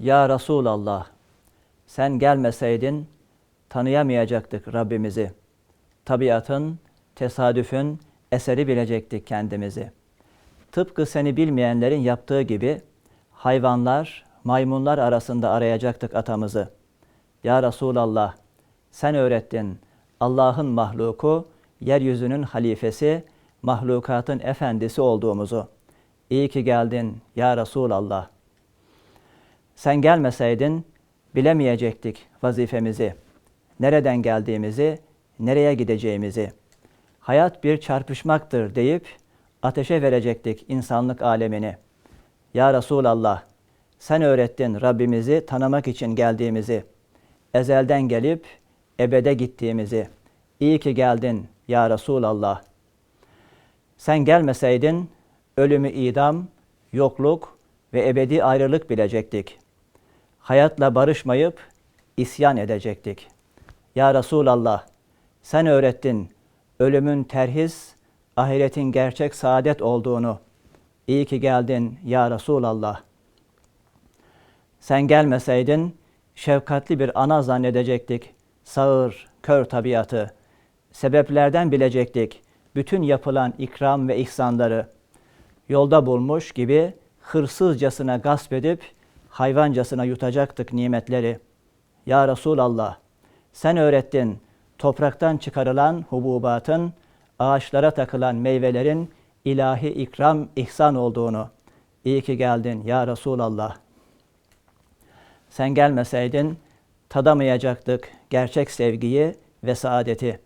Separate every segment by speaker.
Speaker 1: Ya Resulallah, sen gelmeseydin tanıyamayacaktık Rabbimizi. Tabiatın, tesadüfün eseri bilecektik kendimizi. Tıpkı seni bilmeyenlerin yaptığı gibi hayvanlar, maymunlar arasında arayacaktık atamızı. Ya Resulallah, sen öğrettin Allah'ın mahluku, yeryüzünün halifesi, mahlukatın efendisi olduğumuzu. İyi ki geldin ya Resulallah. Sen gelmeseydin bilemeyecektik vazifemizi. Nereden geldiğimizi, nereye gideceğimizi. Hayat bir çarpışmaktır deyip ateşe verecektik insanlık alemini. Ya Resulallah, sen öğrettin Rabbimizi tanımak için geldiğimizi. Ezelden gelip ebede gittiğimizi. İyi ki geldin ya Resulallah. Sen gelmeseydin ölümü idam, yokluk ve ebedi ayrılık bilecektik. Hayatla barışmayıp isyan edecektik. Ya Resulallah, sen öğrettin ölümün terhis, ahiretin gerçek saadet olduğunu. İyi ki geldin ya Resulallah. Sen gelmeseydin şefkatli bir ana zannedecektik. Sağır, kör tabiatı. Sebeplerden bilecektik bütün yapılan ikram ve ihsanları. Yolda bulmuş gibi hırsızcasına gasp edip hayvancasına yutacaktık nimetleri. Ya Resulallah, sen öğrettin topraktan çıkarılan hububatın, ağaçlara takılan meyvelerin ilahi ikram, ihsan olduğunu. İyi ki geldin ya Resulallah. Sen gelmeseydin tadamayacaktık gerçek sevgiyi ve saadeti.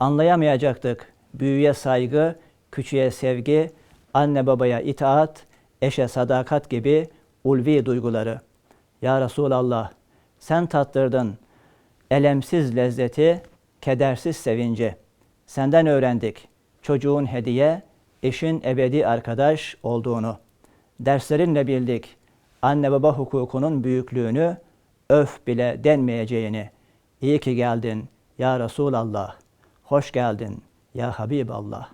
Speaker 1: Anlayamayacaktık büyüye saygı, küçüğe sevgi, anne babaya itaat, eşe sadakat gibi ulvi duyguları. Ya Resulallah, sen tattırdın elemsiz lezzeti, kedersiz sevinci. Senden öğrendik çocuğun hediye, eşin ebedi arkadaş olduğunu. Derslerinle bildik anne baba hukukunun büyüklüğünü, öf bile denmeyeceğini. İyi ki geldin ya Resulallah, hoş geldin ya Habiballah.